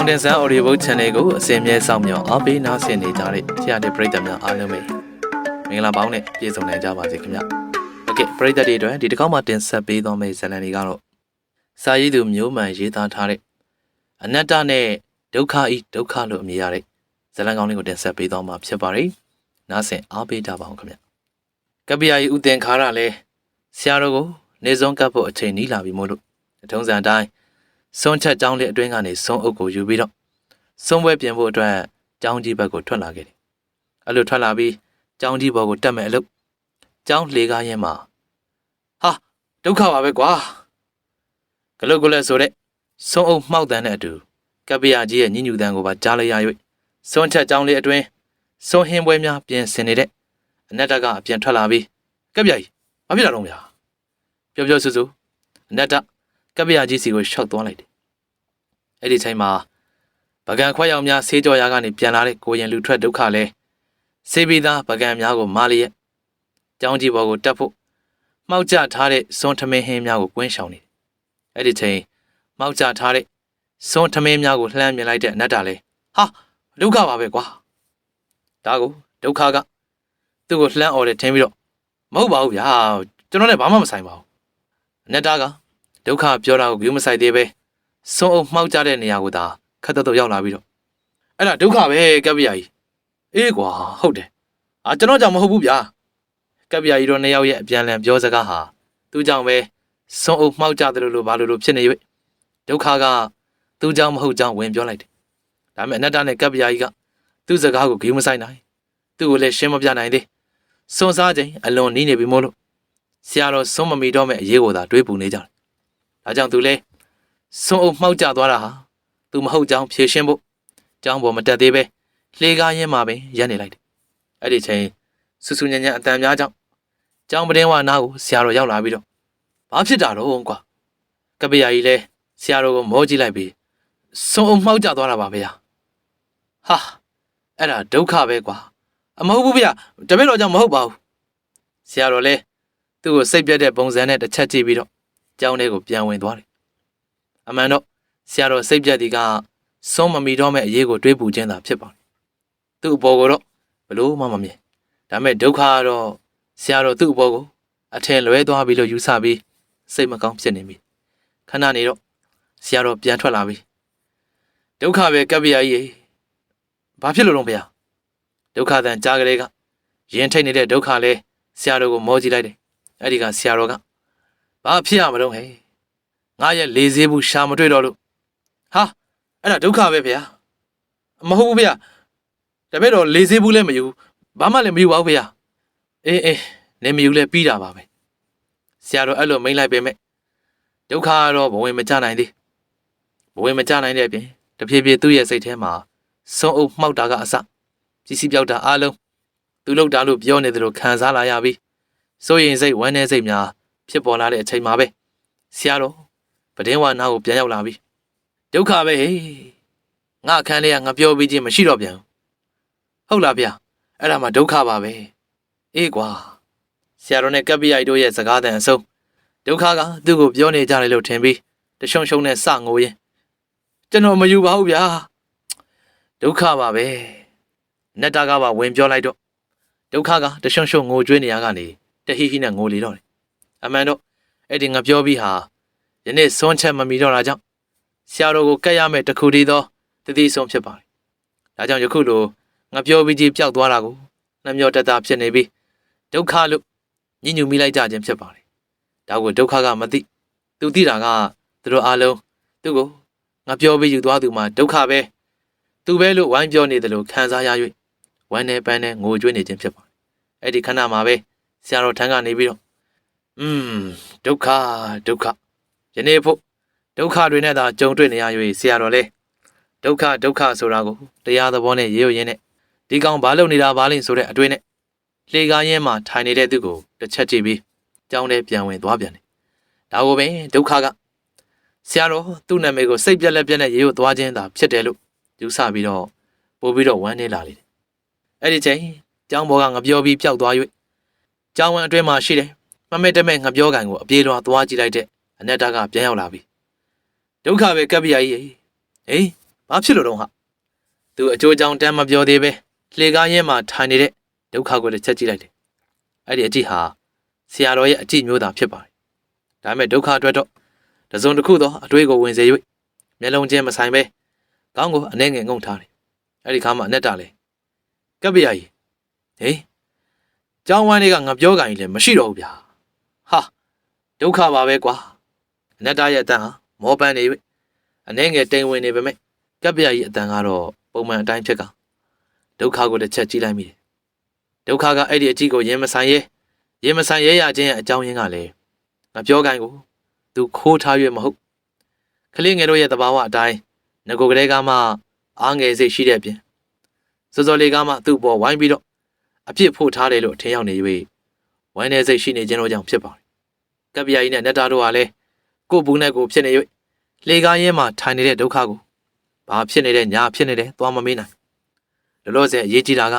Mountain Sun Audiobook Channel ကိုအစဉ်အမြဲစောင့်မျှော်အားပေးနားဆင်နေကြတဲ့ဆရာတဲ့ပရိသတ်များအားလုံးပဲမင်္ဂလာပေါင်းနဲ့ပြည့်စုံနိုင်ကြပါစေခင်ဗျ။ဟုတ်ကဲ့ပရိသတ်တွေအတွက်ဒီတစ်ခေါက်မှတင်ဆက်ပေးသွားမယ့်ဇာတ်လမ်းတွေကတော့စာရေးသူမျိုးမှန်ရေးသားထားတဲ့အနတ္တနဲ့ဒုက္ခဤဒုက္ခလို့အမည်ရတဲ့ဇာတ်လမ်းကောင်းလေးကိုတင်ဆက်ပေးသွားမှာဖြစ်ပါတယ်။နားဆင်အားပေးကြပါအောင်ခင်ဗျ။ကပ္ပိယဤဥသင်္ခါရလည်းဆရာတော်ကိုနေဆုံးကပ်ဖို့အချိန်နီးလာပြီမို့လို့အထုံးစံအတိုင်း စွန့်ချက်ကြောင်းလေးအတွင်းကနေစွန့်အုပ်ကိုယူပြီးတော့စွန့်ပွဲပြင်ဖို့အတွက်ကြောင်းကြီးဘက်ကိုထွက်လာခဲ့တယ်။အဲ့လိုထွက်လာပြီးကြောင်းကြီးဘော်ကိုတက်မဲ့အလုပ်ကြောင်းလေကားရင်မှာဟာဒုက္ခပါပဲကွာဂလုတ်ကလေးဆိုတဲ့စွန့်အုပ်မှောက်တန်းတဲ့အတူကပ္ပိယကြီးရဲ့ညဉ့်ညူတန်းကိုပါကြားလိုက်ရ၍စွန့်ချက်ကြောင်းလေးအတွင်းစွန့်ဟင်းပွဲများပြင်ဆင်နေတဲ့အနတ္တကအပြင်ထွက်လာပြီးကပ္ပိယကြီးမဖြစ်တာတော့ဗျာပြောပြောဆူဆူအနတ္တကပ္ပိယကြီးစီကိုရှောက်သွားလိုက်တယ် အဲ့ဒီချိန်မှာပကံခွက်ရောက်များဆေးကြောရာကနေပြန်လာတဲ့ကိုရင်လူထွက်ဒုက္ခလဲဆေးပြီးသားပကံများကိုမာလျက်ကြောင်းကြီးဘော်ကိုတက်ဖို့မှောက်ကျထားတဲ့စွန်ထမင်းဟင်းများကိုကွင်းရှောင်နေတယ်အဲ့ဒီချိန်မှောက်ကျထားတဲ့စွန်ထမင်းများကိုလှမ်းမြင်လိုက်တဲ့အနတ္တလဲဟာဒုက္ခပါပဲကွာဒါကိုဒုက္ခကသူ့ကိုလှမ်းអော်တယ်ထင်ပြီးတော့မဟုတ်ပါဘူးဗျာကျွန်တော်လည်းဘာမှမဆိုင်ပါဘူးအနတ္တကဒုက္ခပြောတာကိုဂရုမစိုက်သေးပဲ ဆုံးအောင်မှောက်ကြတဲ့နေရာကိုသာခက်တော့တော့ရောက်လာပြီးတော့အဲ့ဒါဒုက္ခပဲကပ္ပိယကြီးအေးကွာဟုတ်တယ်အာကျွန်တော်ကြောင့်မဟုတ်ဘူးဗျာကပ္ပိယကြီးတို့နှစ်ယောက်ရဲ့အပြန်အလှန်ပြောစကားဟာသူ့ကြောင့်ပဲဆုံးအောင်မှောက်ကြတယ်လို့လို့ဘာလို့လို့ဖြစ်နေ၍ဒုက္ခကသူ့ကြောင့်မဟုတ်ကြောင့်ဝင်ပြောလိုက်တယ်ဒါပေမဲ့အနတ္တနဲ့ကပ္ပိယကြီးကသူ့စကားကိုဂရုမစိုက်နိုင်သူ့ကိုလည်းရှင်းမပြနိုင်သေးစွန်စားခြင်းအလွန်နီးနေပြီမို့လို့ဆရာတော်စွန်မမီတော့မဲ့အရေးကိုသာတွေးပူနေကြတယ်ဒါကြောင့်သူလည်း စွန့်အုပ်မှောက်ကျသွားတာဟာသူမဟုတ်ကြောင်းဖြေရှင်းဖို့ကြောင်းပေါ်မတက်သေးပဲလှေကားရင်းမှာပဲရပ်နေလိုက်တယ်။အဲ့ဒီချိန်ဆူဆူညံ့ညံ့အတန်များကြောင့်ကြောင်းပတင်းဝါနာကိုဆရာတော်ရောက်လာပြီးတော့ဘာဖြစ်တာတော့ကွာကပ္ပယာကြီးလဲဆရာတော်ကိုမောကြည့်လိုက်ပြီးစွန့်အုပ်မှောက်ကျသွားတာပါဗျာဟာအဲ့ဒါဒုက္ခပဲကွာအမဟုတ်ဘူးဗျာတပည့်တော်ကြောင့်မဟုတ်ပါဘူးဆရာတော်လဲသူ့ကိုစိတ်ပြတ်တဲ့ပုံစံနဲ့တစ်ချက်ကြည့်ပြီးတော့ကြောင်းထဲကိုပြန်ဝင်သွားတယ် အမှန်တော့ဆရာတော်စိတ်ပြတ်ဒီကစွန့်မမီတော့မဲ့အရေးကိုတွေးပူခြင်းသာဖြစ်ပါတယ်။သူ့အပေါ်ကိုတော့ဘလို့မှမမြင်။ဒါပေမဲ့ဒုက္ခကတော့ဆရာတော်သူ့အပေါ်ကိုအထင်လွဲသွားပြီလို့ယူဆပြီးစိတ်မကောင်းဖြစ်နေပြီ။ခဏနေတော့ဆရာတော်ပြန်ထွက်လာပြီ။ဒုက္ခပဲကပ္ပိယကြီး။ဘာဖြစ်လို့လုံးဖေ။ဒုက္ခတန်ကြားကလေးကရင်ထိတ်နေတဲ့ဒုက္ခလဲဆရာတော်ကိုမောကြည့်လိုက်တယ်။အဲ့ဒီကဆရာတော်ကဘာဖြစ်ရမလို့ဟဲ့။ ငါရဲ့လေဆေးဘူးရှာမတွေ့တော့လို့ဟာအဲ့ဒါဒုက္ခပဲဗျာမဟုတ်ဘူးဗျာတပည့်တော်လေဆေးဘူးလည်းမယူဘာမှလည်းမယူပါဘူးဗျာအေးအေးနေမယူလည်းပြီးတာပါပဲဆရာတော်အဲ့လိုမိန်လိုက်ပေမဲ့ဒုက္ခကတော့ဘဝင်မကြနိုင်သေးဘဝင်မကြနိုင်တဲ့အပြင်တဖြည်းဖြည်းသူ့ရဲ့စိတ်ထဲမှာဆုံးအုပ်မှောက်တာကအစပစ္စည်းပြောက်တာအလုံးသူလောက်တာလို့ပြောနေတယ်လို့ခံစားလာရပြီးစိုးရင်စိတ်ဝမ်းနည်းစိတ်များဖြစ်ပေါ်လာတဲ့အချိန်မှာပဲဆရာတော် ပဒင်းဝါနာကိုပြန်ရောက်လာပြီဒုက္ခပဲဟေးငါအခန်းလေးကငါပြောပြီးချင်းမရှိတော့ပြန်ဘူးဟုတ်လားဗျအဲ့ဒါမှဒုက္ခပါပဲအေးကွာဆရာတော်နဲ့ကပ္ပိယိုက်တို့ရဲ့စကားတန်အဆုံးဒုက္ခကသူ့ကိုပြောနေကြတယ်လို့ထင်ပြီးတရှုံရှုံနဲ့စငိုရင်းကျွန်တော်မယူပါဘူးဗျာဒုက္ခပါပဲနတ်တာကပါဝင်ပြောလိုက်တော့ဒုက္ခကတရှုံရှုံငိုကြွေးနေရကနေတဟိဟိနဲ့ငိုလေတော့တယ်အမှန်တော့အဲ့ဒီငါပြောပြီးဟာ ယနေ့စွန့်ချက်မမီတော့တာကြောင့်ဆရာတော်ကိုကတ်ရမယ်တခုတည်းသောတတိဆုံးဖြစ်ပါတယ်။ဒါကြောင့်ယခုလိုငါပြောပြီးကြီးပျောက်သွားတာကိုနှမျောတတဖြစ်နေပြီးဒုက္ခလို့ညှဉ်းညူမိလိုက်ကြခြင်းဖြစ်ပါတယ်။ဒါကိုဒုက္ခကမသိသူသိတာကသူတို့အားလုံးသူ့ကိုငါပြောပြီးယူသွားသူမှဒုက္ခပဲသူပဲလို့ဝိုင်းပြောနေတယ်လို့ခံစားရ၍ဝမ်းနဲ့ပန်းနဲ့ငိုကြွေးနေခြင်းဖြစ်ပါတယ်။အဲ့ဒီခဏမှာပဲဆရာတော်ထံကနေပြီးတော့อืมဒုက္ခဒုက္ခ ယနေ့ဖို့ဒုက္ခတွေနဲ့သာကြုံတွေ့နေရ၍ဆရာတော်လဲဒုက္ခဒုက္ခဆိုတာကိုတရားသဘောနဲ့ရေရွရင်းနဲ့ဒီကောင်ဘာလုပ်နေတာဘာလိမ့်ဆိုတဲ့အတွေ့နဲ့လေကားရင်းမှာထိုင်နေတဲ့သူကိုတစ်ချက်ကြည့်ပြီးကြောင်းထဲပြန်ဝင်သွားပြန်တယ်။ဒါကိုပင်ဒုက္ခကဆရာတော်သူ့နာမည်ကိုစိတ်ပြက်လက်ပြက်နဲ့ရေရွသွားခြင်းသာဖြစ်တယ်လို့ယူဆပြီးတော့ပို့ပြီးတော့ဝမ်းနေလာလေတယ်။အဲ့ဒီချိန်ကျောင်းဘောကငပြောပြီးပျောက်သွား၍ကျောင်းဝန်းအတွင်းမှာရှိတယ်မမဲတမဲငပြောကန်ကိုအပြေးလွှာသွားကြည့်လိုက်တဲ့ အနတ္တကပြန်ရောက်လာပြီဒုက္ခပဲကပ္ပိယကြီးဟေးဘာဖြစ်လို့တော့ဟာသူအကျိုးကြောင့်တမ်းမပြောသေးပဲလှေကားရဲမှာထိုင်နေတဲ့ဒုက္ခကိုတစ်ချက်ကြည့်လိုက်တယ်အဲ့ဒီအကြည့်ဟာဆရာတော်ရဲ့အကြည့်မျိုးသားဖြစ်ပါတယ်ဒါပေမဲ့ဒုက္ခအတွက်တော့တစ်စုံတစ်ခုသောအတွေးကိုဝင်စေ၍မျက်လုံးချင်းမဆိုင်ပဲကောင်းကိုအနှဲငယ်ငုံထားတယ်အဲ့ဒီခါမှအနက်တာလေကပ်ပြရကြီးဟေးကျောင်းဝိုင်းတွေကငါပြောကြရင်လည်းမရှိတော့ဘူးဗျာဟာဒုက္ခပါပဲကွာ အနက်တာရဲ့အတန်ဟာမောပန်းနေ၍အနှဲငယ်တိမ်ဝင်နေပေမဲ့ကပ်ပြရကြီးအတန်ကတော့ပုံမှန်အတိုင်းဖြစ်ကဒုက္ခကိုတစ်ချက်ကြည့်လိုက်မိတယ်ဒုက္ခကအဲ့ဒီအကြည့်ကိုရင်မဆိုင်ရဲရင်မဆိုင်ရဲရခြင်းရဲ့အကြောင်းရင်းကလည်းငါပြောကြရင်ကိုသူခိုးထား၍မဟုတ်ကလေးငယ်တို့ရဲ့သဘာဝအတိုင်းငကိုကလေးကမှအားငယ်စိတ်ရှိတဲ့အပြင်စောစောလေးကမှသူ့ပေါ်ဝိုင်းပြီးတော့အပြစ်ဖို့ထားတယ်လို့ထင်ရောက်နေ၍ဝိုင်းနေစိတ်ရှိနေခြင်းတို့ကြောင့်ဖြစ်ပါတယ်ကပ္ပိယကြီးနဲ့နတ်တာတို့ကလည်း ကိုယ့်ဘူးနဲ့ကိုယ်ဖြစ်နေ၍လေကားရဲမှာထိုင်နေတဲ့ဒုက္ခကိုဘာဖြစ်နေတဲ့ညာဖြစ်နေတယ်သွားမမေးနိုင်လောလောဆယ်အရေးကြီးတာက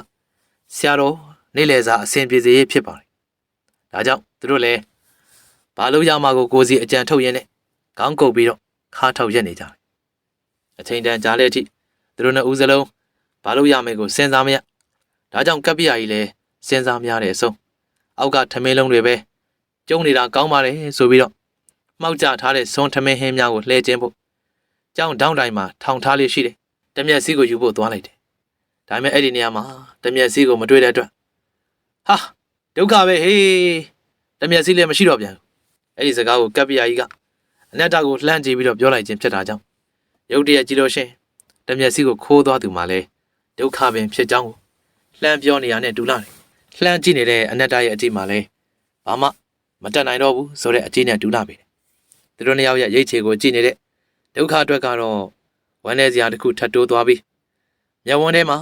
ဆရာတော်နေ့လည်စာအစဉ်ပြေစေရေးဖြစ်ပါတယ်ဒါကြောင့်သူတို့လည်းဘာလို့ရမှာကိုကိုစီအကြံထုတ်ရင်းနဲ့ခေါင်းကုပ်ပြီးတော့ခါထုတ်ရက်နေကြတယ်အချိန်တန်ကြားတဲ့အထိသူတို့နှစ်ဦးစလုံးဘာလို့ရမယ်ကိုစဉ်းစားမရဒါကြောင့်ကပ္ပိယကြီးလည်းစဉ်းစားမရတဲ့အဆုံးအောက်ကထမင်းလုံးတွေပဲကျုံနေတာကောင်းပါတယ်ဆိုပြီးတော့ မှောက်ကြထားတဲ့ဇွန်ထမင်းဟင်းများကိုလှည့်ခြင်းဖို့ကြောင်းတောင်းတိုင်းမှာထောင်ထားလေးရှိတယ်တမျက်စီးကိုယူဖို့သွားလိုက်တယ်ဒါပေမဲ့အဲ့ဒီနေရာမှာတမျက်စီးကိုမတွေ့တဲ့အတွက်ဟာဒုက္ခပဲဟေးတမျက်စီးလည်းမရှိတော့ပြန်ဘူးအဲ့ဒီစကားကိုကပ္ပိယကြီးကအနတ္တကိုလှမ်းကြည့်ပြီးတော့ပြောလိုက်ခြင်းဖြစ်တာကြောင့်ရုတ်တရက်ကြည့်လို့ရှရင်တမျက်စီးကိုခိုးသွားသူမှလည်းဒုက္ခပင်ဖြစ်ကြောင်းကိုလှမ်းပြောနေရတဲ့ဒူလာတယ်လှမ်းကြည့်နေတဲ့အနတ္တရဲ့အကြည့်မှလည်းဘာမှမတက်နိုင်တော့ဘူးဆိုတဲ့အကြည့်နဲ့ဒူလာပြီ သူတို့နှစ်ယောက်ရဲ့ရိတ်ချေကိုကြည့်နေတဲ့ဒုက္ခအတွက်ကတော့ဝမ်းနေစရာတစ်ခုထပ်တိုးသွားပြီးမျက်ဝန်းထဲမှာ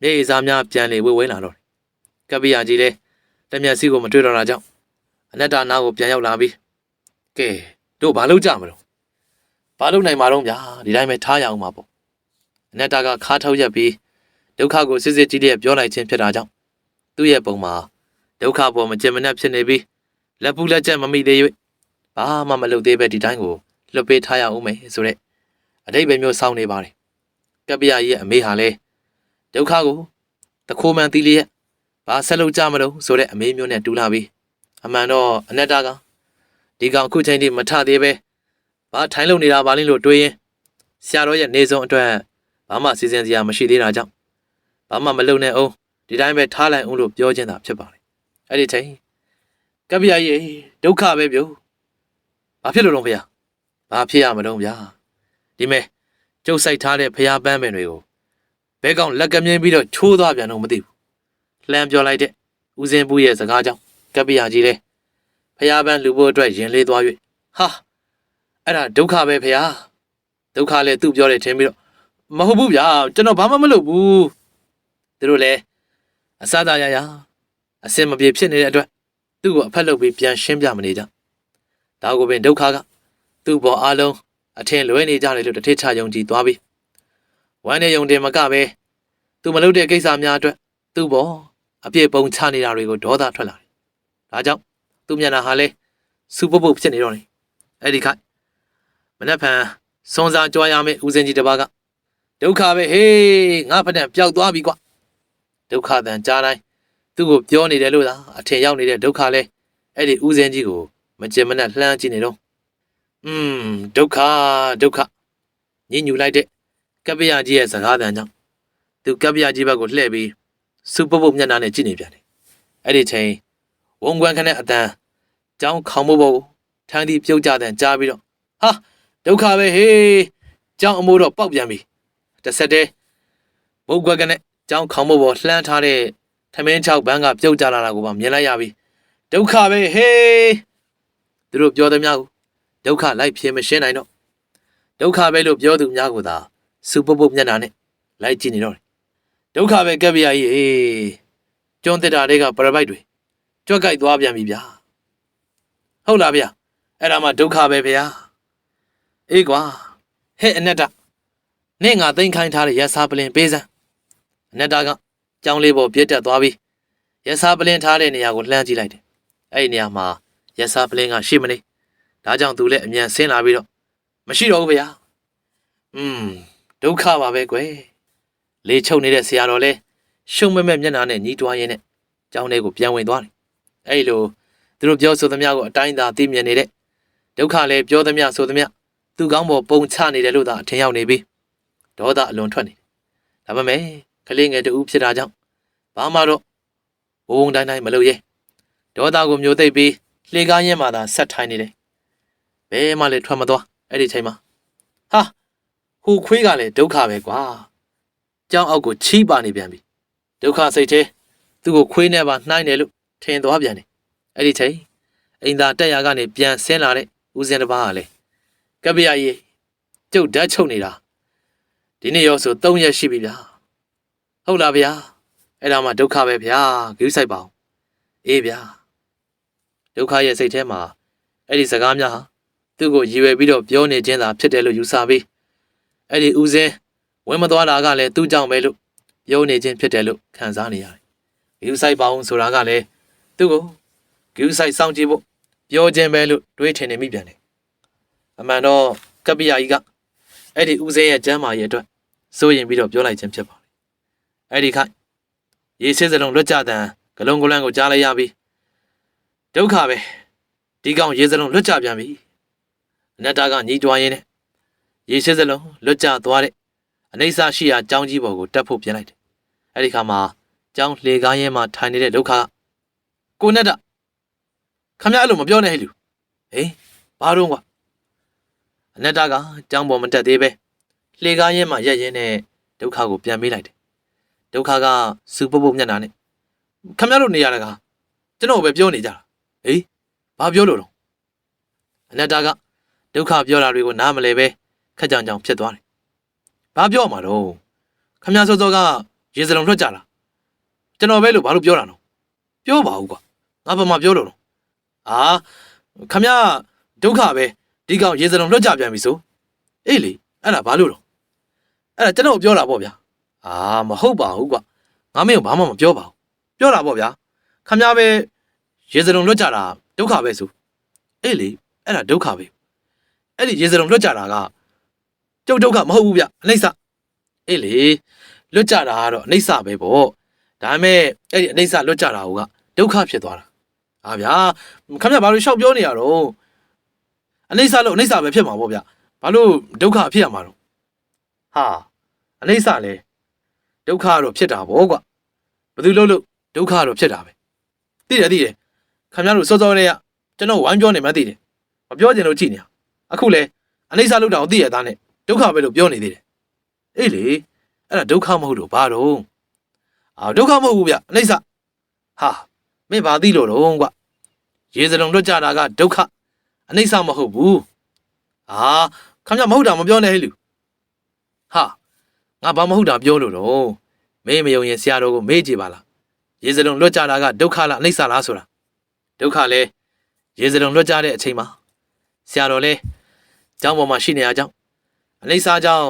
မျက်ရည်စားများပြန်လေဝဲဝဲလာတော့တယ်ကပ္ပိယကြီးလည်းတမျက်စီးကိုမတွေ့တော့တာကြောင့်အနတ္တနာကိုပြန်ရောက်လာပြီးကဲတို့ဘာလုပ်ကြမလို့ဘာလုပ်နိုင်မှာတော့ဗျာဒီတိုင်းပဲထားရအောင်ပါပေါ့အနတ္တကခါထုတ်ရက်ပြီးဒုက္ခကိုစစ်စစ်ကြီးတဲ့ပြောလိုက်ခြင်းဖြစ်တာကြောင့်သူ့ရဲ့ပုံမှာဒုက္ခပေါ်မကျင်မနှက်ဖြစ်နေပြီးလက်ပူလက်ချက်မမိသေး၍ ဘာမှမလုပ်သေးပဲဒီတိုင်းကိုလွတ်ပေးထားရအောင်မယ်ဆိုတဲ့အတိတ်ပဲမျိုးစောင်းနေပါတယ်ကပ္ပိယကြီးရဲ့အမေဟာလဲဒုက္ခကိုတခိုးမှန်သီးလျက်ဘာဆက်လုပ်ကြမလို့ဆိုတဲ့အမေမျိုးနဲ့တူလာပြီးအမှန်တော့အနတ္တကဒီကောင်အခုချိန်ထိမထသေးပဲဘာထိုင်လုံနေတာပါလိမ့်လို့တွေးရင်ဆရာတော်ရဲ့နေဆုံးအတွက်ဘာမှစီစဉ်စရာမရှိသေးတာကြောင့်ဘာမှမလုပ်နဲ့အောင်ဒီတိုင်းပဲထားလိုက်အောင်လို့ပြောချင်တာဖြစ်ပါတယ်အဲ့ဒီချိန်ကပ္ပိယကြီးဒုက္ခပဲပြု ဘာဖြစ်လို့တော့ဖေ။ဘာဖြစ်ရမလို့ဗျာ။ဒီမဲ့ကျုပ်ဆိုင်ထားတဲ့ဖျားပန်းပင်တွေကိုဘဲကောင်လက်ကမြင်းပြီးတော့ချိုးသွားပြန်တော့မသိဘူး။လှမ်းပြောလိုက်တဲ့ဦးစင်းဘူးရဲ့စကားကြောင့်ကပ္ပိယကြီးလဲဖျားပန်းလူဖို့အတွက်ရင်လေးသွား၍ဟာအဲ့ဒါဒုက္ခပဲဖျား။ဒုက္ခလဲသူ့ပြောတယ်ထင်ပြီးတော့မဟုတ်ဘူးဗျာကျွန်တော်ဘာမှမလုပ်ဘူး။သူတို့လည်းအစသာရရအစင်မပြေဖြစ်နေတဲ့အတွက်သူ့ကိုအဖက်လုပ်ပြီးပြန်ရှင်းပြမနေကြ။ ဒါကိုပင်ဒုက္ခကသူ့ဘောအားလုံးအထင်လွဲနေကြတယ်လို့တထစ်ချယုံကြည်သွားပြီဝမ်းနဲ့ယုံတယ်မကပဲသူမလုပ်တဲ့ကိစ္စများအတွက်သူ့ဘောအပြည့်ပုံချနေတာတွေကိုဒေါသထွက်လာတယ်ဒါကြောင့်သူ့မျက်နှာဟာလဲစူပုတ်ပုတ်ဖြစ်နေတော့တယ်အဲ့ဒီခိုက်မနှက်ဖန်စွန်စားကြွားရမယ့်ဦးစင်ကြီးတစ်ပါးကဒုက္ခပဲဟေးငါဖက်နဲ့ပျောက်သွားပြီကွဒုက္ခတန်ကြားတိုင်းသူ့ကိုပြောနေတယ်လို့လားအထင်ရောက်နေတဲ့ဒုက္ခလဲအဲ့ဒီဦးစင်ကြီးကို မကြင်မနဲ့လှမ်းကြည့်နေတော့อืมဒုက္ခဒုက္ခညင်ညူလိုက်တဲ့ကပ္ပယကြီးရဲ့စကားတန်ကြောင့်သူကပ္ပယကြီးဘက်ကိုလှည့်ပြီးစူပုတ်ပုတ်မျက်နှာနဲ့ကြည့်နေပြန်တယ်အဲ့ဒီချိန်ဝန်ကွမ်းခနဲ့အတန်ကြောင်းခေါင်မို့ဖို့ထန်းတီပြုတ်ကြတဲ့ကြားပြီးတော့ဟာဒုက္ခပဲဟေးကြောင်းအမိုးတော့ပေါက်ပြန်ပြီတစ်ဆက်တည်းဘုတ်ကွက်ကနဲ့ကြောင်းခေါင်မို့ပေါ်လှမ်းထားတဲ့ထမင်းချောက်ဘန်းကပြုတ်ကြလာတာကိုမှမြင်လိုက်ရပြီဒုက္ခပဲဟေး သူတို့ပြောသမျှကိုဒုက္ခလိုက်ဖြေမရှင်းနိုင်တော့ဒုက္ခပဲလို့ပြောသူများကိုသာစူပုတ်ပုတ်မျက်နှာနဲ့လိုက်ကြည့်နေတော့တယ်ဒုက္ခပဲကပ်ပြရကြီးအေးကျွန်းတက်တာတွေကပရပိုက်တွေကြွက်ကြိုက်သွားပြန်ပြီဗျာဟုတ်လားဗျာအဲ့ဒါမှဒုက္ခပဲဗျာအေးကွာဟဲ့အနက်တနင့်ငါသိမ့်ခိုင်းထားတဲ့ရစားပလင်ပေးစမ်းအနက်တကကြောင်းလေးပေါ်ပြည့်တက်သွားပြီးရစားပလင်ထားတဲ့နေရာကိုလှမ်းကြည့်လိုက်တယ်အဲ့ဒီနေရာမှာ ရစားပလင်ကရှိမနေဒါကြောင့်သူလည်းအမြန်ဆင်းလာပြီးတော့မရှိတော့ဘူးဗျာอืมဒဒုက္ခပါပဲကွယ်လေချုပ်နေတဲ့ဆရာတော်လဲရှုံမဲ့မဲ့မျက်နှာနဲ့ညီးတွားရင်းနဲ့ကျောင်းထဲကိုပြန်ဝင်သွားတယ်အဲ့လိုသူတို့ပြောဆိုသမျှကိုအတိုင်းသာသိမြင်နေတဲ့ဒုက္ခလည်းပြောသမျှဆိုသမျှသူ့ကောင်းပေါ်ပုံချနေတယ်လို့သာအထင်ရောက်နေပြီဒေါသအလွန်ထွက်နေတယ်ဒါပေမဲ့ကလေးငယ်တူဖြစ်တာကြောင့်ဘာမှတော့ဘုံတိုင်းတိုင်းမလုပ်ရဲဒေါသကိုမျိုးသိပ်ပြီး လှေကားရင်းမှသာဆက်ထိုင်နေတယ်ဘယ်မှလည်းထွက်မသွားအဲ့ဒီချိန်မှာဟာဟိုခွေးကလည်းဒုက္ခပဲကွာကြောင်းအောက်ကိုချီးပါနေပြန်ပြီဒုက္ခစိတ်သေးသူ့ကိုခွေးနဲ့ပါနှိုင်းတယ်လို့ထင်သွားပြန်တယ်အဲ့ဒီချိန်အိမ်သာတက်ရာကနေပြန်ဆင်းလာတဲ့ဦးစင်တစ်ပါးကလည်းကပ္ပယကြီးကျုပ်ဓာတ်ချုပ်နေတာဒီနေ့ရောဆို3ရက်ရှိပြီဗျာဟုတ်လားဗျာအဲ့ဒါမှဒုက္ခပဲဗျာဂရုစိုက်ပါအောင်အေးဗျာ ဒုက္ခရဲ့စိတ်ထဲမှာအဲ့ဒီစကားများဟာသူ့ကိုရည်ရွယ်ပြီးတော့ပြောနေခြင်းသာဖြစ်တယ်လို့ယူဆပြီးအဲ့ဒီဦးစင်းဝင်မသွားတာကလည်းသူ့ကြောင့်ပဲလို့ပြောနေခြင်းဖြစ်တယ်လို့ခံစားနေရတယ်ဂရုစိုက်ပါအောင်ဆိုတာကလည်းသူ့ကိုဂရုစိုက်စောင့်ကြည့်ဖို့ပြောခြင်းပဲလို့တွေးထင်နေမိပြန်တယ်အမှန်တော့ကပ္ပိယကြီးကအဲ့ဒီဦးစင်းရဲ့ကျမ်းမာရေးအတွက်စိုးရင်ပြီးတော့ပြောလိုက်ခြင်းဖြစ်ပါတယ်အဲ့ဒီခိုက်ရေစစ်စလုံးလွတ်ကြတဲ့ဂလုံးဂလန်းကိုကြားလိုက်ရပြီ ဒုက္ခပဲဒီကောင်ရေစလုံးလွတ်ကြပြန်ပြီအနတ္တကညီးတွားရင်းနဲ့ရေစစ်စလုံးလွတ်ကြသွားတဲ့အနိစ္စရှိရာကြောင်းကြီးပေါ်ကိုတက်ဖို့ပြင်လိုက်တယ်အဲ့ဒီခါမှာကြောင်းလှေကားရဲမှာထိုင်နေတဲ့ဒုက္ခကိုနဲ့တခမရအဲ့လိုမပြောနဲ့ဟဲ့လူဟေးဘာတော့ကွာအနတ္တကကြောင်းပေါ်မတက်သေးပဲလှေကားရဲမှာရက်ရင်းနဲ့ဒုက္ခကိုပြန်မေးလိုက်တယ်ဒုက္ခကစူပုတ်ပုတ်မျက်နှာနဲ့ခမရတို့နေရတာကကျွန်တော်ပဲပြောနေကြတာ ဟေးဘာပြောလို့တော့အနတ္တကဒုက္ခပြောတာတွေကိုနားမလဲပဲခက်ကြောင်ကြောင်ဖြစ်သွားတယ်ဘာပြောမှာတော့ခမရစောစောကရေစလုံးထွက်ကြတာကျွန်တော်ပဲလို့ဘာလို့ပြောတာနော်ပြောပါဦးကွာငါဘာမှပြောလို့တော့အာခမရဒုက္ခပဲဒီကောင်ရေစလုံးလွတ်ကြပြန်ပြီဆိုအေးလေအဲ့ဒါဘာလို့တော့အဲ့ဒါကျွန်တော်ပြောတာပေါ့ဗျာအာမဟုတ်ပါဘူးကွာငါမင်းကဘာမှမပြောပါဘူးပြောတာပေါ့ဗျာခမရပဲ ရေစလုံးလွတ်ကြတာဒုက္ခပဲဆိုအေးလေအဲ့ဒါဒုက္ခပဲအဲ့ဒီရေစလုံးလွတ်ကြတာကကျုပ်ဒုက္ခမဟုတ်ဘူးဗျအနိစ္စအေးလေလွတ်ကြတာကတော့အနိစ္စပဲပေါ့ဒါပေမဲ့အဲ့ဒီအနိစ္စလွတ်ကြတာကဒုက္ခဖြစ်သွားတာဟာဗျာခမရဘာလို့ရှောက်ပြောနေရတော့အနိစ္စလို့အနိစ္စပဲဖြစ်မှာပေါ့ဗျဘာလို့ဒုက္ခဖြစ်ရမှာတော့ဟာအနိစ္စလေဒုက္ခတော့ဖြစ်တာပေါ့ကွဘယ်သူလို့လို့ဒုက္ခတော့ဖြစ်တာပဲသိတယ်သိတယ် ခမရတို့စောစောလေးကကျွန်တော်ဝိုင်းပြောနေမှသိတယ်မပြောချင်လို့ကြည်နေအခုလေအနိစ္စလို့တောင်သိရသားနဲ့ဒုက္ခပဲလို့ပြောနေသေးတယ်အေးလေအဲ့ဒါဒုက္ခမဟုတ်တော့ဘာတော့အာဒုက္ခမဟုတ်ဘူးဗျအနိစ္စဟာမင်းဘာသိလို့တော့ကွရေစလုံးလွတ်ကြတာကဒုက္ခအနိစ္စမဟုတ်ဘူးဟာခမရမဟုတ်တာမပြောနဲ့ဟဲ့လူဟာငါဘာမဟုတ်တာပြောလို့တော့မင်းမယုံရင်ဆရာတော်ကိုမေးကြည့်ပါလားရေစလုံးလွတ်ကြတာကဒုက္ခလားအနိစ္စလားဆိုတာ ဒုက္ခလဲရေစလုံးလွတ်ကြတဲ့အချိန်မှာဆရာတော်လဲကျောင်းပေါ်မှာရှိနေရကြောင်းအနိစ္စကြောင့်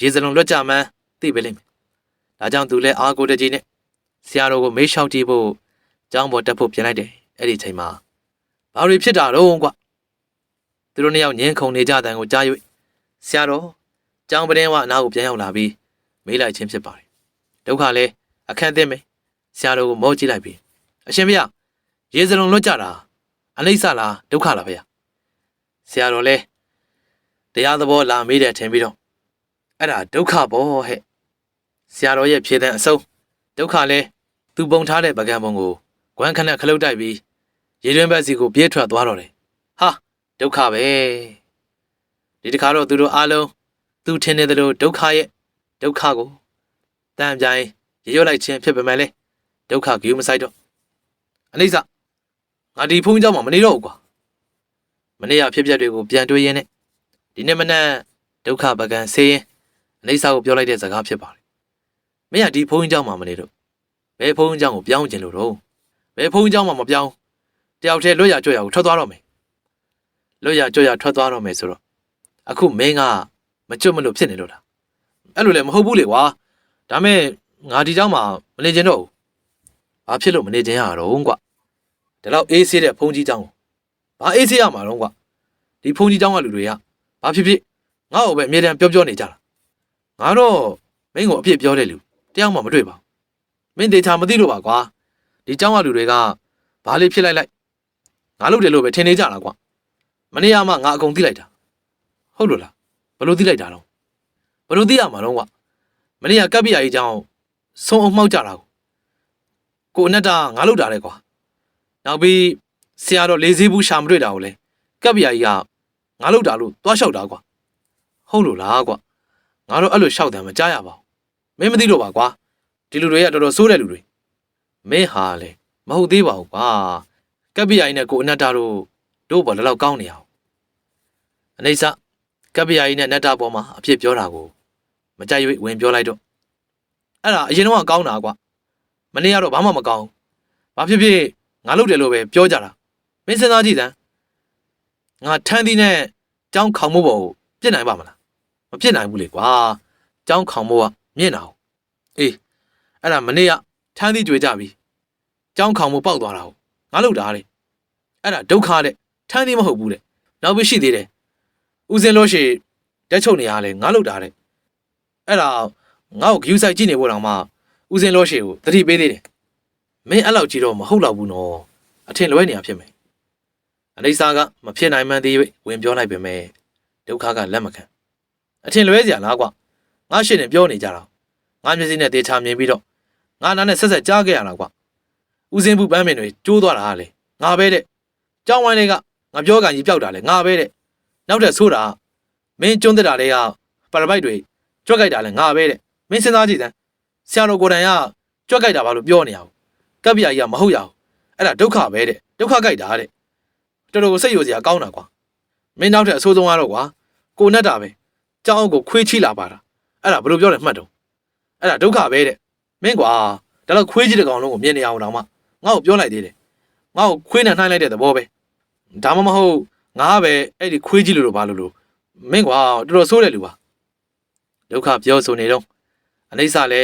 ရေစလုံးလွတ်ကြမှန်းသိပဲလိမ့်မယ်ဒါကြောင့်သူလဲအားကိုတကြီးနဲ့ဆရာတော်ကိုမေးလျှောက်ကြည့်ဖို့ကျောင်းပေါ်တက်ဖို့ပြင်လိုက်တယ်အဲ့ဒီအချိန်မှာဘာတွေဖြစ်တာတော့ကွသူတို့နှစ်ယောက်ညင်းခုန်နေကြတဲ့ကိုကြား၍ဆရာတော်ကျောင်းပတင်းဝအနားကိုပြန်ရောက်လာပြီးမေးလိုက်ခြင်းဖြစ်ပါတယ်ဒုက္ခလဲအခက်အသင့်ပဲဆရာတော်ကိုမောကြည့်လိုက်ပြီးအရှင်ဘုရား ရေစလုံးလွတ်ကြတာအနိစ္စလားဒုက္ခလားဘုရားဆရာတော်လဲတရားသဘောလာမေးတယ်ထင်ပြီးတော့အဲ့ဒါဒုက္ခပေါ့ဟဲ့ဆရာတော်ရဲ့ဖြေတဲ့အဆုံးဒုက္ခလဲသူပုံထားတဲ့ပကံပုံကိုဂွမ်းခနဲ့ခလုတ်တိုက်ပြီးရေတွင်းဘက်စီကိုပြေးထွက်သွားတော့တယ်ဟာဒုက္ခပဲဒီတခါတော့သူတို့အားလုံးသူထင်နေသလိုဒုက္ခရဲ့ဒုက္ခကိုတန်ပြိုင်ရေရွတ်လိုက်ခြင်းဖြစ်ပေမဲ့လေဒုက္ခကယူမဆိုင်တော့အနိစ္စ ငါဒီဖုန်းเจ้าမှာမနေတော့ဘူးကွာမနေ့ကဖြစ်ပျက်တွေကိုပြန်တွေးရင်းနဲ့ဒီနေ့မနက်ဒုက္ခပကံဆေးရင်အနိစ္စကိုပြောလိုက်တဲ့စကားဖြစ်ပါတယ်မင်းကဒီဖုန်းเจ้าမှာမနေတော့ဘယ်ဖုန်းเจ้าကိုပြောင်းကျင်လို့တော့ဘယ်ဖုန်းเจ้าမှာမပြောင်းတယောက်တည်းလွတ်ရကြွရကိုထွက်သွားတော့မယ်လွတ်ရကြွရထွက်သွားတော့မယ်ဆိုတော့အခုမင်းကမကျွတ်မလို့ဖြစ်နေလို့လားအဲ့လိုလည်းမဟုတ်ဘူးလေကွာဒါမဲ့ငါဒီเจ้าမှာမနေချင်တော့ဘူးဘာဖြစ်လို့မနေချင်ရတော့ကွာ ဒီလောက်အေးဆေးတဲ့ဖုန်းကြီးเจ้าဘာအေးဆေးရမှာတော့ကွာဒီဖုန်းကြီးเจ้าကလူတွေကဘာဖြစ်ဖြစ်ငါ့ကိုပဲအမြဲတမ်းပြောပြောနေကြတာ ငါတော့မင်းကိုအပြစ်ပြောတဲ့လူတယောက်မှမတွေ့ပါဘူးမင်းတေချာမသိလို့ပါကွာဒီเจ้าကလူတွေကဘာလေးဖြစ်လိုက်လိုက်ငါလုပ်တယ်လို့ပဲထင်နေကြတာကွာမနေ့ကမှငါအကုန်သိလိုက်တာဟုတ်လို့လားဘယ်လိုသိလိုက်တာတော့ဘယ်လိုသိရမှာတော့ကွာမနေ့ကကပ်ပြာကြီးเจ้าဆုံးအောင်မှောက်ကြတာကိုကိုအနက်တာငါလုပ်တာလေကွာ နောက်ပြီးဆရာတော်လေးစည်းဘူးရှာမတွေ့တာကိုလေကပ်ပြာကြီးကငါလုပ်တာလို့သွားလျှောက်တာကွာဟုတ်လို့လားကွာငါတို့အဲ့လိုလျှောက်တယ်မကြားရပါဘူးမင်းမသိလို့ပါကွာဒီလူတွေကတော်တော်ဆိုးတဲ့လူတွေမင်းဟာလေမဟုတ်သေးပါဘူးကွာကပ်ပြာကြီးနဲ့ကိုအနက်တာတို့တို့ဘော်လည်းလောက်ကောင်းနေအောင်အနေစကပ်ပြာကြီးနဲ့နက်တာပေါ်မှာအဖြစ်ပြောတာကိုမကြိုက်၍ဝင်ပြောလိုက်တော့အဲ့ဒါအရင်တော့ကောင်းတာကွာမနေ့ကတော့ဘာမှမကောင်းဘာဖြစ်ဖြစ် ငါလုပ်တယ်လို့ပဲပြောကြတာမင်းစဉ်းစားကြည့်စမ်းငါထန်းသီးနဲ့ကြောင်းခေါင်မို့ပေါ်ကိုပြစ်နိုင်ပါမလားမပြစ်နိုင်ဘူးလေကွာကြောင်းခေါင်မို့ကမြင့်တာ哦အေးအဲ့ဒါမနေ့ကထန်းသီးကြွေကြပြီကြောင်းခေါင်မို့ပေါက်သွားတာ哦ငါလုပ်တာလေအဲ့ဒါဒုက္ခတဲ့ထန်းသီးမဟုတ်ဘူးတဲ့နောက်ပြီးရှိသေးတယ်ဦးစင်းလို့ရှိတက်ချုပ်နေရလဲငါလုပ်တာတဲ့အဲ့ဒါငါ့ကိုဂယူးဆိုင်ကြည့်နေဖို့တောင်မှဦးစင်းလို့ရှိကိုတတိပေးသေးတယ် မင်းအဲ့လောက်ကြည့်တော့မဟုတ်တော့ဘူးနော်အထင်လွဲနေရဖြစ်မယ်အနိစ္စကမဖြစ်နိုင်မှန်းသေး၍ဝင်ပြောလိုက်ပေမဲ့ဒုက္ခကလက်မခံအထင်လွဲစရာလားကွာငါရှင်းနေပြောနေကြတာငါမျက်စိနဲ့တေချာမြင်ပြီးတော့ငါနားနဲ့ဆက်ဆက်ကြားခဲ့ရတာကွာဦးစင်းဘူးပန်းမင်တွေကျိုးသွားတာဟာလေငါပဲတဲ့ကြောင်းဝိုင်းတွေကငါပြောကန်ကြီးပျောက်တာလေငါပဲတဲ့နောက်တဲ့ဆိုးတာမင်းကျွန်းတက်တာတွေကပါရပိုက်တွေကြွက်ကြိုက်တာလေငါပဲတဲ့မင်းစဉ်းစားကြည့်စမ်းဆရာတော်ကိုယ်တိုင်ကကြွက်ကြိုက်တာဘာလို့ပြောနေရအောင် ကပ်ပြာကြီးကမဟုတ်ရအောင်အဲ့ဒါဒုက္ခပဲတဲ့ဒုက္ခကြိုက်တာတဲ့တော်တော်စိတ်ယိုစရာကောင်းတာကွာမင်းနောက်တဲ့အဆိုးဆုံးကတော့ကွာကိုနဲ့တာပဲကြောင်းအုပ်ကိုခွေးချီလာပါတာအဲ့ဒါဘယ်လိုပြောလဲမှတ်တော့အဲ့ဒါဒုက္ခပဲတဲ့မင်းကွာဒါတော့ခွေးကြီးတစ်ကောင်လုံးကိုမြင်နေအောင်တော့မှငါ့ကိုပြောလိုက်သေးတယ်ငါ့ကိုခွေးနဲ့နှိုင်းလိုက်တဲ့သဘောပဲဒါမှမဟုတ်ငါကပဲအဲ့ဒီခွေးကြီးလိုလိုပါလို့လို့မင်းကွာတော်တော်ဆိုးတယ်လူပါဒုက္ခပြောဆိုနေတော့အနိစ္စလဲ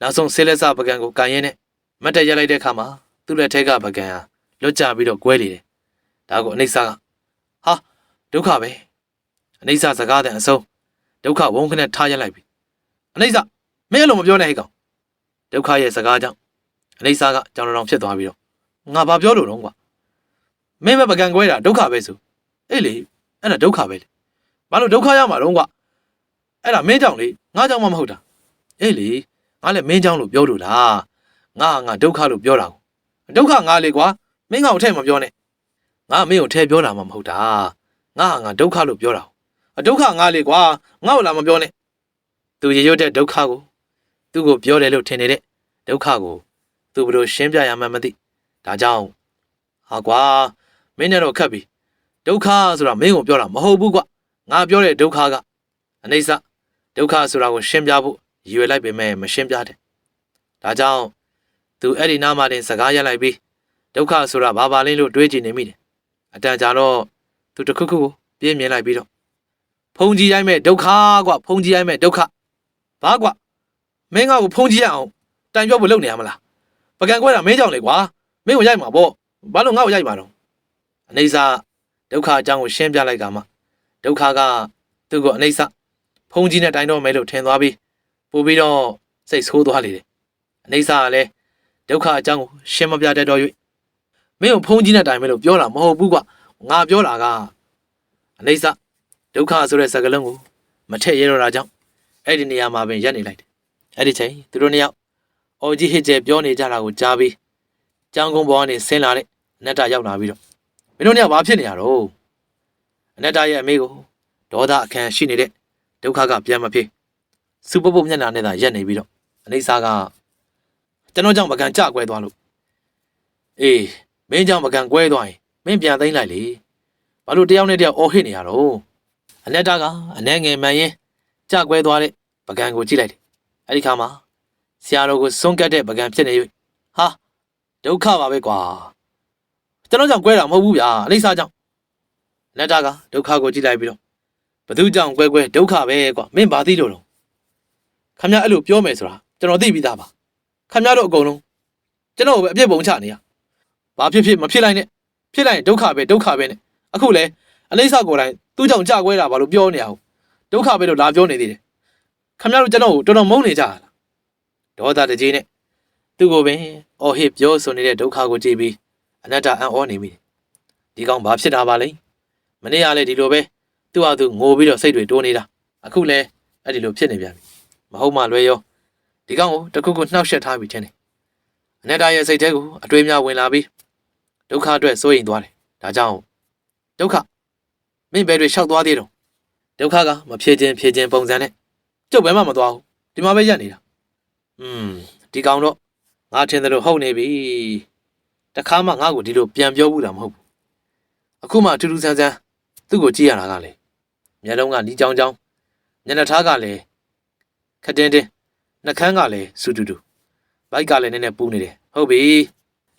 နောက်ဆုံးဆေးလက်စပကံကိုကန်ရင်းနဲ့ မတ်တက်ရက်လိုက်တဲ့အခါမှာသူ့လက်ထဲကပကံဟာလွတ်ကျပြီးတော့ကွဲနေတယ်ဒါကိုအနိစ္စကဟာဒုက္ခပဲအနိစ္စစကားတဲ့အဆုံးဒုက္ခဝုန်းခနဲ့ထားရက်လိုက်ပြီအနိစ္စမင်းအလိုမပြောနဲ့ဟဲ့ကောင်ဒုက္ခရဲ့စကားကြောင့်အနိစ္စကကြောင်တောင်ဖြစ်သွားပြီးတော့ငါဘာပြောလို့တော့ကွာမင်းပဲပကံကွဲတာဒုက္ခပဲဆိုအေးလေအဲ့ဒါဒုက္ခပဲလေဘာလို့ဒုက္ခရမှာတော့ကွာအဲ့ဒါမင်းကြောင့်လေငါကြောင့်မှမဟုတ်တာအေးလေငါလည်းမင်းကြောင့်လို့ပြောလို့လား ငါငါဒုက္ခလို့ပြောတာကိုဒုက္ခငါလေကွာမင်းကောင်ထဲမပြောနဲ့ငါမင်းကိုထဲပြောတာမှမဟုတ်တာငါငါဒုက္ခလို့ပြောတာအဒုက္ခငါလေကွာငါ့ကိုလာမပြောနဲ့သူရရွတ်တဲ့ဒုက္ခကိုသူ့ကိုပြောတယ်လို့ထင်နေတဲ့ဒုက္ခကိုသူဘယ်လိုရှင်းပြရမှန်းမသိဒါကြောင့်ဟာကွာမင်းနဲ့တော့ခက်ပြီဒုက္ခဆိုတာမင်းကိုပြောတာမဟုတ်ဘူးကွငါပြောတဲ့ဒုက္ခကအနိစ္စဒုက္ခဆိုတာကိုရှင်းပြဖို့ရည်ရွယ်လိုက်ပေမဲ့မရှင်းပြတဲ့ဒါကြောင့် သူအဲ့ဒီနားမှာတင်စကားရလိုက်ပြီးဒုက္ခဆိုတာဘာပါလဲလို့တွေးကြည့်နေမိတယ်အတန်ကြာတော့သူတစ်ခုခုကိုပြင်းမြင်လိုက်ပြီးတော့ဖုန်ကြီးရိုက်မဲ့ဒုက္ခကွဖုန်ကြီးရိုက်မဲ့ဒုက္ခဘာကွမင်းကကိုဖုန်ကြီးရအောင်တိုင်ပြောဖို့လုပ်နေရမလားပကံကွဲတာမင်းကြောင့်လေကွာမင်းကိုရိုက်မှာပေါ့ဘာလို့ငါ့ကိုရိုက်မှာတော့အနေစာဒုက္ခအကြောင်းကိုရှင်းပြလိုက်ကမှဒုက္ခကသူ့ကိုအနေစာဖုန်ကြီးနဲ့တိုင်တော့မယ်လို့ထင်သွားပြီးပို့ပြီးတော့စိတ်ဆိုးသွားလေတယ်အနေစာကလည်း ဒုက္ခအကြောင်းကိုရှင်းမပြတတ်တော့၍မင်းကိုဖုံးကြီးတဲ့အတိုင်းပဲလို့ပြောတာမဟုတ်ဘူးကွာငါပြောတာကအလိမ့်စဒုက္ခဆိုတဲ့စကားလုံးကိုမထည့်ရတော့တာကြောင့်အဲ့ဒီနေရာမှာပင်ရပ်နေလိုက်တယ်အဲ့ဒီချိန်သူတို့နှစ်ယောက်အော်ကြီးဟစ်ကျဲပြောနေကြတာကိုကြားပြီးကြောင်းကုန်းပေါ်ကနေဆင်းလာတဲ့အနတ္တရောက်လာပြီးတော့မင်းတို့နှစ်ယောက်ဘာဖြစ်နေရတော့အနတ္တရဲ့အမေကိုဒေါသအခံရှိနေတဲ့ဒုက္ခကပြန်မဖြစ်စူပပုတ်မျက်နှာနဲ့သာရက်နေပြီးတော့အနိစ္စက ကျွန်တော်ကြောင့်ပကံကြကွဲသွားလို့အေးမင်းကြောင့်ပကံကွဲသွားရင်မင်းပြန်သိမ်းလိုက်လေဘာလို့တယောက်နဲ့တယောက်အော်ဟစ်နေရတော့အနက်တာကအနှဲငယ်မှန်ရင်ကြကွဲသွားတဲ့ပကံကိုကြည့်လိုက်တယ်အဲ့ဒီခါမှာဆရာတော်ကိုစွန့်ကတ်တဲ့ပကံဖြစ်နေ၍ဟာဒုက္ခပါပဲကွာကျွန်တော်ကြောင့်ကွဲတာမဟုတ်ဘူးဗျာအလိစာကြောင့်အနက်တာကဒုက္ခကိုကြည့်လိုက်ပြီးတော့ဘသူကြောင့်ကွဲကွဲဒုက္ခပဲကွာမင်းဘာသိလို့တော့ခမရအဲ့လိုပြောမယ်ဆိုတာကျွန်တော်သိပြီးသားပါ ခမရတို့အကုန်လုံးကျွန်တော်ကိုပဲအပြစ်ပုံချနေရဘာဖြစ်ဖြစ်မဖြစ်လိုက်နဲ့ဖြစ်လိုက်ရင်ဒုက္ခပဲဒုက္ခပဲနဲ့အခုလဲအလိစာကိုယ်တိုင်သူ့ကြောင့်ကြကွဲတာဘာလို့ပြောနေအောင်ဒုက္ခပဲလို့လာပြောနေသေးတယ်ခမရတို့ကျွန်တော်ကိုတော်တော်မုန်းနေကြလားဒေါသတကြီးနဲ့သူ့ကိုပင်အော်ဟစ်ပြောဆိုနေတဲ့ဒုက္ခကိုကြည့်ပြီးအနတ္တအံ့ဩနေမိတယ်ဒီကောင်ဘာဖြစ်တာပါလဲမနေ့ကလည်းဒီလိုပဲသူ့ဟာသူငိုပြီးတော့စိတ်တွေတိုးနေတာအခုလည်းအဲ့ဒီလိုဖြစ်နေပြန်ပြီမဟုတ်မှလွဲရော ဒီကောင်ကိုတခုခုနှောက်ယှက်ထားပြီးချင်းတယ်အနတ္တရဲ့စိတ်ထဲကိုအတွေးများဝင်လာပြီးဒုက္ခအတွက်စိုးရိမ်သွားတယ်ဒါကြောင့်ဒုက္ခမင်းဘယ်တွေလျှောက်သွားသေးတော့ဒုက္ခကမဖြေခြင်းဖြေခြင်းပုံစံနဲ့ကျုပ်ဘယ်မှမသွားဘူးဒီမှာပဲရက်နေတာอืมဒီကောင်တော့ငါထင်တယ်လို့ဟုတ်နေပြီတခါမှငါ့ကိုဒီလိုပြန်ပြောဘူးတာမဟုတ်ဘူးအခုမှအထူးထူးဆန်းဆန်းသူ့ကိုကြည့်ရတာကလေမျက်လုံးကနီးကြောင်ကြောင်မျက်နှာထားကလည်းခက်တင်းတင်း နှာခမ်းကလည်းစူတူတူဘိုက်ကလည်းနည်းနည်းပူနေတယ်ဟုတ်ပြီ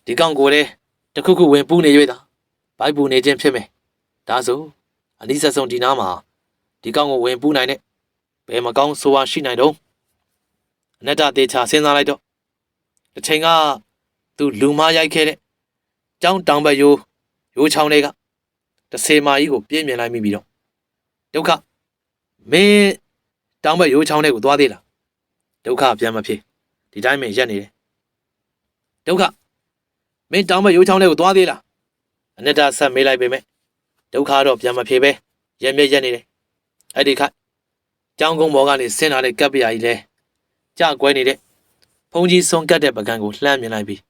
ဒီကောင်ကိုလည်းတခုခုဝင်ပူနေရွေးတာဘိုက်ပူနေခြင်းဖြစ်မယ်ဒါဆိုအနည်းဆက်ဆုံးဒီနားမှာဒီကောင်ကိုဝင်ပူနိုင်တဲ့ဘယ်မကောင်းဆိုဝါရှိနိုင်တော့အနတ္တတေချာစဉ်းစားလိုက်တော့တစ်ချိန်ကသူလူမရိုက်ခဲ့တဲ့ကြောင်းတောင်ဘက်ရိုးရိုးချောင်းတွေကတဆေမာကြီးကိုပြင်းမြင်လိုက်မိပြီးတော့ဒုက္ခမင်းတောင်ဘက်ရိုးချောင်းတွေကိုသွားသေးလား ဒုက္ခပြန်မဖြစ်ဒီတိုင်းမင်းရက်နေတယ်ဒုက္ခမင်းတောင်ဘက်ရိုးချောင်းတွေကိုသွားသေးလားအနတ္တဆက်မေးလိုက်ပေမဲ့ဒုက္ခတော့ပြန်မဖြစ်ပဲရက်မြက်ရက်နေတယ်အဲ့ဒီခါကျောင်းကုန်းဘော်ကနေဆင်းလာတဲ့ကပ်ပရာကြီးလဲကြကွဲနေတဲ့ဖုန်ကြီးဆုံးကတ်တဲ့ပကံကိုလှမ်းမြင်လိုက်ပြီး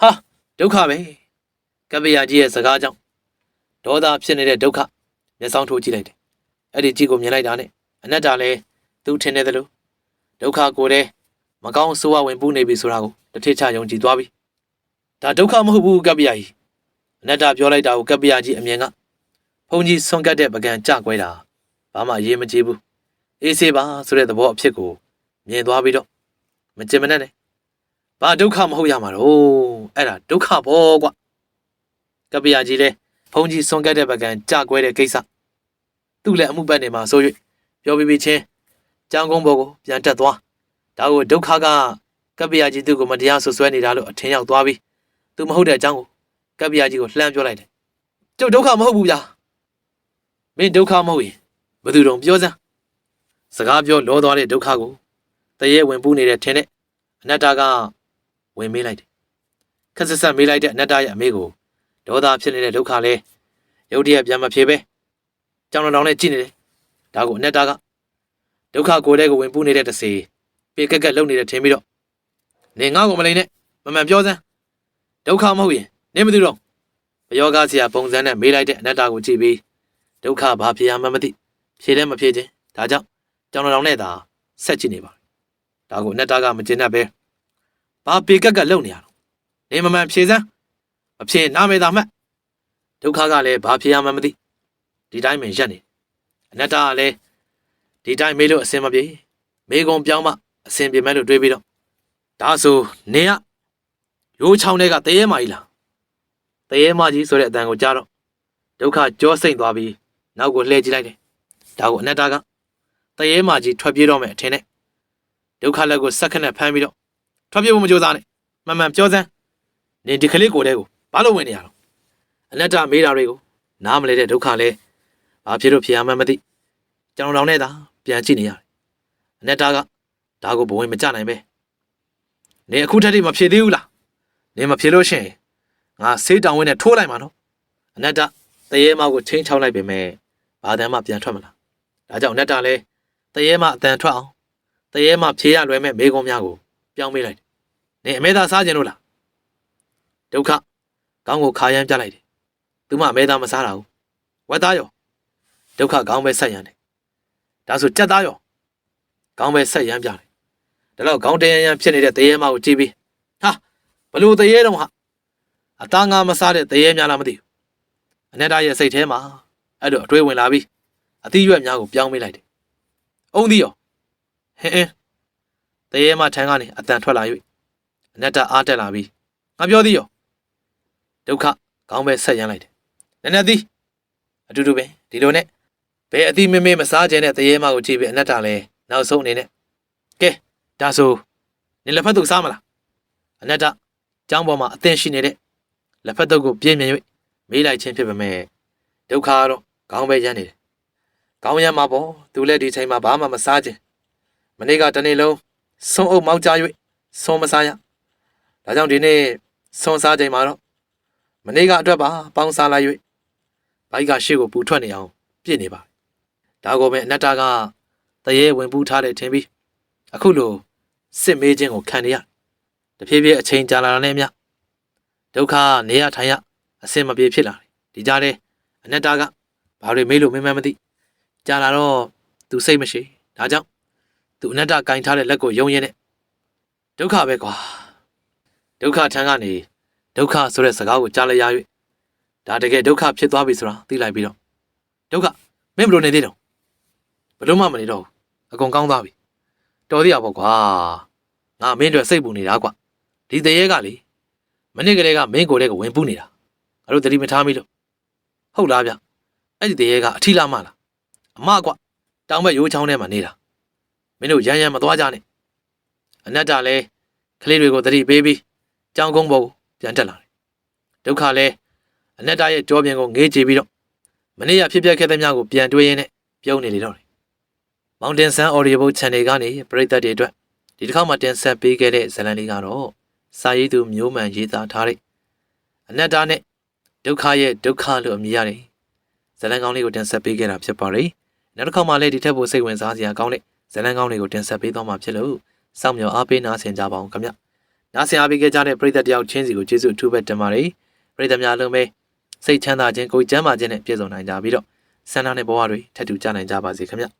ဟာဒုက္ခပဲကပ်ပရာကြီးရဲ့စကားကြောင့်ဒေါသဖြစ်နေတဲ့ဒုက္ခမျက်စောင်းထိုးကြည့်လိုက်တယ်အဲ့ဒီကြည့်ကိုမြင်လိုက်တာနဲ့အနတ္တလည်းသူထင်နေတယ်လို့ ဒုက္ခကိုယ်တည်းမကောင်းဆိုးဝဝင်ပူးနေပြီဆိုတာကိုတစ်ထစ်ချယုံကြည်သွားပြီဒါဒုက္ခမဟုတ်ဘူးကပ်ပရာကြီးအနတ္တပြောလိုက်တာကိုကပ်ပရာကြီးအမြင်ကဖုန်ကြီးဆုံးကတ်တဲ့ပကံကြကွဲတာဘာမှအရေးမကြီးဘူးအေးစေးပါဆိုတဲ့သဘောအဖြစ်ကိုမြင်သွားပြီးတော့မကြင်မနဲ့နဲ့ဘာဒုက္ခမဟုတ်ရမှာတော့အဲ့ဒါဒုက္ခပေါ့ကွကပ္ပယကြီးလဲဖုန်ကြီးဆွန်ကက်တဲ့ပကံကြကွဲတဲ့ကိစ္စသူ့လည်းအမှုပတ်နေမှာဆို၍ပြောပြီးပြီးချင်း ကြောင်းကုန်းဘောကိုပြန်တက်သွားဒါကိုဒုက္ခကကပ္ပယကြီးသူ့ကိုမတရားဆွဆွဲနေတာလို့အထင်ရောက်သွားပြီးသူမဟုတ်တဲ့အကြောင်းကိုကပ္ပယကြီးကိုလှမ်းပြောလိုက်တယ်ကျုပ်ဒုက္ခမဟုတ်ဘူးဗျာမင်းဒုက္ခမဟုတ်ရင်ဘယ်သူတုံပြောစမ်းစကားပြောလောသွားတဲ့ဒုက္ခကိုတရေဝင်ပူးနေတဲ့ထင်တဲ့အနတ္တကဝင်မေးလိုက်တယ်ခက်ဆက်ဆက်မေးလိုက်တဲ့အနတ္တရဲ့အမေကိုဒေါသဖြစ်နေတဲ့ဒုက္ခလဲရုတ်တရက်ပြန်မဖြေပဲကြောင်တောင်နဲ့ကြည့်နေတယ်ဒါကိုအနတ္တက ဒုက္ခကိုယ်တည်းကိုဝင်ပူးနေတဲ့တစေပေကက်ကက်လုံနေတဲ့ထင်ပြီးတော့နေငါ့ကိုမလိန်နဲ့မမှန်ပြောစမ်းဒုက္ခမဟုတ်ရင်နေမသိတော့ဘယောဂဆရာပုံစံနဲ့မေးလိုက်တဲ့အနတ္တကိုကြည့်ပြီးဒုက္ခဘာဖြစ်ရမှမသိဖြေလည်းမဖြေခြင်းဒါကြောင့်ကြောင်တောင်နဲ့သာဆက်ကြည့်နေပါဒါကိုအနတ္တကမကျင်တတ်ပဲဘာပေကက်ကလုံနေရတော့နေမမှန်ဖြေစမ်းမဖြေနားမေသာမှတ်ဒုက္ခကလည်းဘာဖြစ်ရမှမသိဒီတိုင်းမရက်နေအနတ္တကလည်း ဒီတိုင်းမေးလို့အစင်မပြေမေကုံပြောင်းမှအစင်ပြေမဲ့လို့တွေးပြီးတော့ဒါဆိုနေရရိုးချောင်းတွေကတရေမာကြီးလားတရေမာကြီးဆိုတဲ့အတန်ကိုကြားတော့ဒုက္ခကြောစိမ့်သွားပြီးနောက်ကိုလှည့်ကြည့်လိုက်တယ်ဒါကိုအနတ္တကတရေမာကြီးထွက်ပြေးတော့မယ်အထင်နဲ့ဒုက္ခလက်ကိုစက္ကနဲ့ဖမ်းပြီးတော့ထွက်ပြေးဖို့မကြိုးစားနဲ့မှန်မှန်ပြောစမ်းနေဒီကလေးကိုယ်တည်းကိုဘာလို့ဝင်နေရတော့အနတ္တမေးတာတွေကိုနားမလဲတဲ့ဒုက္ခလဲဘာဖြစ်လို့ဖြစ်ရမှန်းမသိကျွန်တော်တောင်နဲ့သာ ပြန်ကြည့်နေရတယ်အနတ္တကဒါကိုဘဝင်မကြနိုင်ပဲနေအခုထက်ထိမဖြေသေးဘူးလားနေမဖြေလို့ရှိရင်ငါဆေးတောင်ဝင်းနဲ့ထိုးလိုက်မှာနော်အနတ္တတရေမကိုချင်းချောင်းလိုက်ပေမဲ့ဘာတမ်းမှပြန်ထွက်မလာဒါကြောင့်အနတ္တလဲတရေမအတန်ထွက်အောင်တရေမှဖြေရလွယ်မဲ့မေကုံများကိုပြောင်းပေးလိုက်တယ်။နေအမဲသားစားခြင်းလို့လား။ဒုက္ခကောင်းကိုခါရမ်းပြလိုက်တယ်။သူမှအမဲသားမစားတာဘူး။ဝက်သားရောဒုက္ခကောင်းပဲဆက်ရမ်းတယ်။ ဒါဆိုကြက်သားရောကောင်းပဲဆက်ရမ်းပြတယ်။ဒါတော့ကောင်းတရရန်ဖြစ်နေတဲ့တရေမကိုကြည့်ပြီးဟာဘလို့တရေတော့ဟာအသားငါမစားတဲ့တရေများလားမသိဘူး။အနက်သားရဲ့စိတ်ထဲမှာအဲ့လိုအတွေးဝင်လာပြီးအသီးရွက်များကိုပြောင်းပေးလိုက်တယ်။အုံးသီးရောဟင်းအင်းတရေမထန်းကနေအတန်ထွက်လာ၍အနတ္တအားတက်လာပြီးငါပြောသည်ရောဒုက္ခခေါင်းပဲဆက်ရမ်းလိုက်တယ်နည်းနည်းသည်အတူတူပဲဒီလိုနဲ့ ဘယ်အတိမမေမစားခြင်းနဲ့တရေမကိုကြည့်ပြီးအနတ္တလည်းနောက်ဆုံးအနေနဲ့ကဲဒါဆိုနင်လက်ဖက်တုပ်စားမလားအနတ္တကျောင်းပေါ်မှာအသင်ရှိနေတဲ့လက်ဖက်တုပ်ကိုပြင်းမြင်၍မေးလိုက်ခြင်းဖြစ်ပေမဲ့ဒုက္ခကတော့ခေါင်းပဲရမ်းနေတယ်ခေါင်းရမ်းမှာပေါ့သူလည်းဒီချိန်မှာဘာမှမစားခြင်းမနေ့ကတနေ့လုံးဆုံးအုပ်မောက်ကြ၍ဆုံးမစားရဒါကြောင့်ဒီနေ့ဆုံးစားချိန်မှာတော့မနေ့ကအတွက်ပါပေါင်းစားလိုက်၍ဘိုက်ကရှေ့ကိုပူထွက်နေအောင်ပြစ်နေပါ ဒါကိုပဲအနတ္တကတရေဝင်ပူးထားတယ်ထင်ပြီးအခုလိုစစ်မေးခြင်းကိုခံနေရတဖြည်းဖြည်းအချိန်ကြာလာတာနဲ့အမျှဒုက္ခနေရထိုင်ရအစင်မပြေဖြစ်လာတယ်ဒီကြားထဲအနတ္တကဘာတွေမေးလို့မင်းမမသိကြာလာတော့သူစိတ်မရှိဒါကြောင့်သူအနတ္တကင်ထားတဲ့လက်ကိုယုံရင်နဲ့ဒုက္ခပဲကွာဒုက္ခထံကနေဒုက္ခဆိုတဲ့စကားကိုကြားလိုက်ရ၍ဒါတကယ်ဒုက္ခဖြစ်သွားပြီဆိုတာသိလိုက်ပြီးတော့ဒုက္ခမင်းဘယ်လိုနေသေးတော့ ဘယ်လို့မှမနေတော့ဘူးအကုန်ကောင်းသွားပြီတော်သေးရပေါ့ကွာငါမင်းတို့စိတ်ပူနေတာကွာဒီတရေကလေမနေ့ကလေးကမင်းကိုယ်တဲ့ကဝင်ပူးနေတာငါတို့တတိမထားမိလို့ဟုတ်လားဗျအဲ့ဒီတရေကအထီလာမလားအမကွာတောင်ဘက်ရိုးချောင်းထဲမှာနေတာမင်းတို့ရမ်းရမ်းမသွားကြနဲ့အနတ္တလည်းကလေးတွေကိုတတိပေးပြီးကြောင်ကုန်းပေါ်ကိုပြန်တက်လာတယ်ဒုက္ခလည်းအနတ္တရဲ့ကြောပြင်ကိုငေးကြည့်ပြီးတော့မနေ့ကဖြစ်ပျက်ခဲ့တဲ့များကိုပြန်တွေးရင်းနဲ့ပြုံးနေလေတော့တယ် Mountain Sun Audio Channel ကနေပရိသတ်တွေအတွက်ဒီတစ်ခါမှတင်ဆက်ပေးခဲ့တဲ့ဇာတ်လမ်းလေးကတော့စာရေးသူမျိုးမှန်ရေးသားထားတဲ့အနတ္တနဲ့ဒုက္ခရဲ့ဒုက္ခလို့အမည်ရတယ်ဇာတ်လမ်းကောင်းလေးကိုတင်ဆက်ပေးခဲ့တာဖြစ်ပါတယ်နောက်တစ်ခါမှလည်းဒီထက်ပိုစိတ်ဝင်စားစရာကောင်းတဲ့ဇာတ်လမ်းကောင်းလေးကိုတင်ဆက်ပေးသွားမှာဖြစ်လို့စောင့်မျှော်အားပေးနားဆင်ကြပါအောင်ခင်ဗျနားဆင်အားပေးခဲ့ကြတဲ့ပရိသတ်တယောက်ချင်းစီကိုကျေးဇူးအထူးပဲတင်ပါတယ်ပရိသတ်များလုံးပဲစိတ်ချမ်းသာခြင်းကိုယ်ကျန်းမာခြင်းနဲ့ပြည့်စုံနိုင်ကြပြီးတော့ဆန္ဒနဲ့ဘဝတွေထပ်တူကြနိုင်ကြပါစေခင်ဗျ